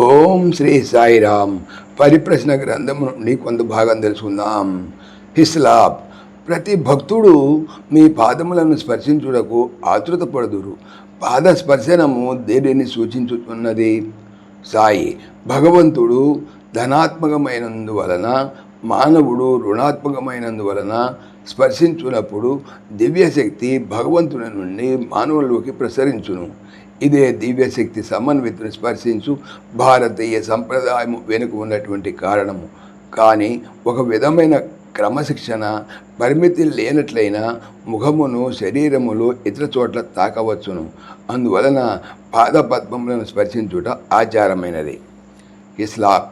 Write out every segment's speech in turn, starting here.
ఓం శ్రీ సాయిరామ్. పరిప్రశ్న గ్రంథం నుండి కొంత భాగం తెలుసుకుందాం. హిస్లాబ్. ప్రతి భక్తుడు మీ పాదములను స్పర్శించుటకు ఆతృత పడుదురు పాద స్పర్శనము దేనిని సూచించుతున్నది సాయి. భగవంతుడు ధనాత్మకమైనందువలన మానవుడు రుణాత్మకమైనందువలన స్పర్శించునప్పుడు దివ్యశక్తి భగవంతుని నుండి మానవుల్లోకి ప్రసరించును. ఇదే దివ్యశక్తి సమన్వితుని స్పర్శించు భారతీయ సంప్రదాయం వెనుక ఉన్నటువంటి కారణము. కానీ ఒక విధమైన క్రమశిక్షణ పరిమితి లేనట్లయినా ముఖమును శరీరములు ఇతర చోట్ల తాకవచ్చును. అందువలన పాదపద్మములను స్పర్శించుట ఆచారమైనది. ఇస్లాం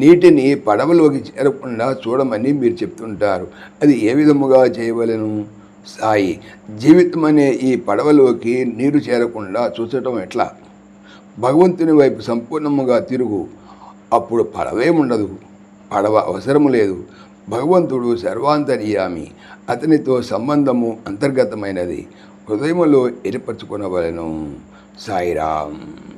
నీటిని పడవలోకి చేరకుండా చూడమని మీరు చెప్తుంటారు. అది ఏ విధముగా చేయవలెను? సాయి జీవితం అనే ఈ పడవలోకి నీరు చేరకుండా చూసటం ఎట్లా? భగవంతుని వైపు సంపూర్ణముగా తిరుగు. అప్పుడు పడవేముండదు. పడవ అవసరము లేదు. భగవంతుడు సర్వాంతర్యామి. అతనితో సంబంధము అంతర్గతమైనది. హృదయములో ఏర్పరచుకునవలను. సాయిరామ్.